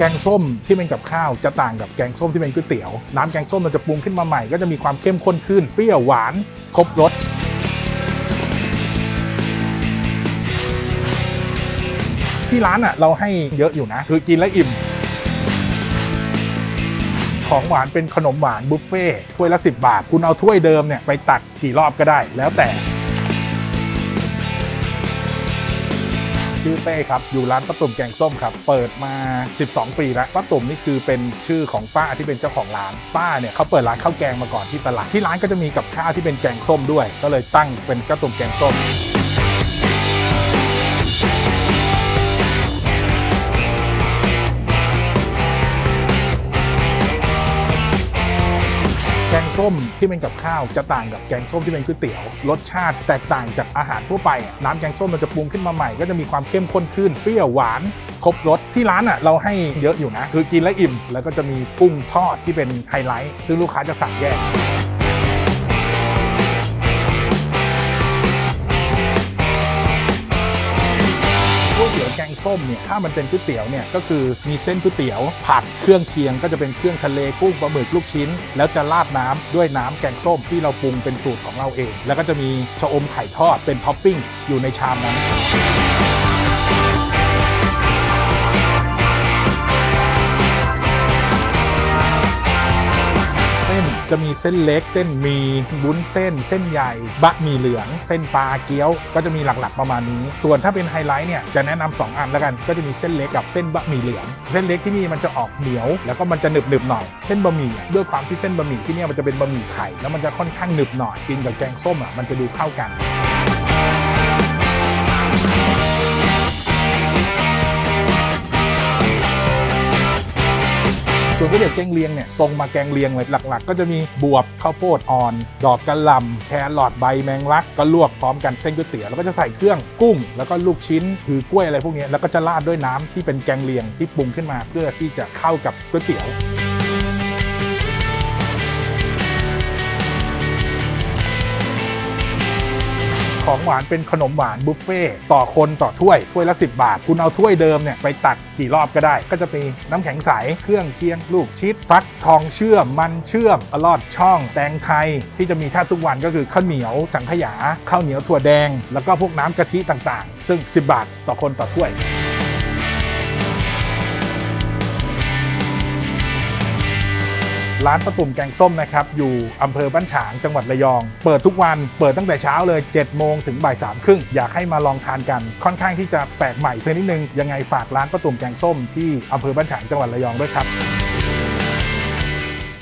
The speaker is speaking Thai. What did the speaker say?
แกงส้มที่เป็นกับข้าวจะต่างกับแกงส้มที่เป็นก๋วยเตี๋ยว น้ำแกงส้มเราจะปรุงขึ้นมาใหม่ก็จะมีความเข้มข้นขึ้น เปรี้ยวหวานครบรสที่ร้านอะเราให้เยอะอยู่นะ คือกินแล้วอิ่ม ของหวานเป็นขนมหวานบุฟเฟ่ต์ถ้วยละ 10 บาท คุณเอาถ้วยเดิมเนี่ยไปตักกี่รอบก็ได้แล้วแต่ ชื่อเต้ครับ อยู่ร้านป้าตุ่มแกงส้มครับ เปิดมา 12 ปีแล้วป้าตุ่มนี่คือเป็นชื่อของป้าที่เป็นเจ้าของร้านป้าเนี่ยเขาเปิดร้านข้าวแกงมาก่อนที่ตลาดที่ร้านก็จะมีกับข้าวที่เป็นแกงส้มด้วย ก็เลยตั้งเป็นป้าตุ่มแกงส้ม แกงส้มที่เป็นกับข้าวจะต่างกับแกงส้มที่เป็นก๋วยเตี๋ยว รสชาติแตกต่างจากอาหารทั่วไป น้ำแกงส้มเราจะปรุงขึ้นมาใหม่ก็จะมีความเข้มข้นขึ้นเปรี้ยวหวานครบรสที่ร้านอะเราให้เยอะอยู่นะ คือกินแล้วอิ่ม แล้วก็จะมีกุ้งทอดที่เป็นไฮไลท์ซึ่งลูกค้าจะสั่งแยก วยเตี๋ยวแกงส้มเนี่ยถ้ามันเป็นก๋วยเตี๋ยวเนี่ยก็คือมีเส้นก๋วยเตี๋ยวผักเครื่องเคียงก็จะเป็นเครื่องทะเลกุ้งปลาหมึกลูกชิ้น แล้วจะราดน้ำด้วยน้ำแกงส้มที่เราปรุงเป็นสูตรของเราเอง แล้วก็จะมีชะอมไข่ทอดเป็นท็อปปิ้งอยู่ในชามนั้น จะมีเส้นเล็ก เส้นมีบุ้นเส้น เส้นใหญ่ บะหมี่เหลือง เส้นปลาเกี๊ยว ก็จะมีหลักๆประมาณนี้ ส่วนถ้าเป็นไฮไลท์เนี่ยจะแนะนำสองอันแล้วกัน ก็จะมีเส้นเล็กกับเส้นบะหมี่เหลือง เส้นเล็กที่นี่มันจะออกเหนียว แล้วก็มันจะหนึบๆหน่อย เส้นบะหมี่ด้วยความที่เส้นบะหมี่ที่นี่มันจะเป็นบะหมี่ไข่ แล้วมันจะค่อนข้างหนึบหน่อย กินกับแกงส้มอะมันจะดูเข้ากัน ส่วนก๋วยเตี๋ยวแกงเลียงเนี่ยทรงมาแกงเลียงเลยหลัก ๆ ก็จะมีบวบข้าวโพดอ่อน ดอกกระหล่ำแครอทใบแมงลักก็ลวกพร้อมกันเส้นก๋วยเตี๋ยวแล้วก็จะใส่เครื่องกุ้ง แล้วก็ลูกชิ้นคือกล้วยอะไรพวกนี้แล้วก็จะราดด้วยน้ำที่เป็นแกงเลียงที่ปรุงขึ้นมาเพื่อที่จะเข้ากับก๋วยเตี๋ยว ของหวานเป็นขนมหวานบุฟเฟ่ต่อคนต่อถ้วย ถ้วยละ 10 บาท คุณเอาถ้วยเดิมเนี่ยไปตักกี่รอบก็ได้ ก็จะมีน้ำแข็งใส เครื่องเคียง ลูกชิด ฟักทองเชื่อม มันเชื่อมอลอดช่อง แตงไทย ที่จะมีแทบทุกวันก็คือข้าวเหนียวสังขยาข้าวเหนียวถั่วแดง แล้วก็พวกน้ำกะทิต่างๆ ซึ่ง 10 บาทต่อคนต่อถ้วย ร้านประตุ่มแกงส้มนะครับ อยู่อำเภอบ้านฉางจังหวัดระยอง เปิดทุกวันเปิดตั้งแต่เช้าเลย 7 โมงถึงบ่ายสามครึ่งอยากให้มาลองทานกัน ค่อนข้างที่จะแปลกใหม่สักนิดนึงยังไงฝากร้านประตุ่มแกงส้มที่อำเภอบ้านฉางจังหวัดระยองด้วยครับ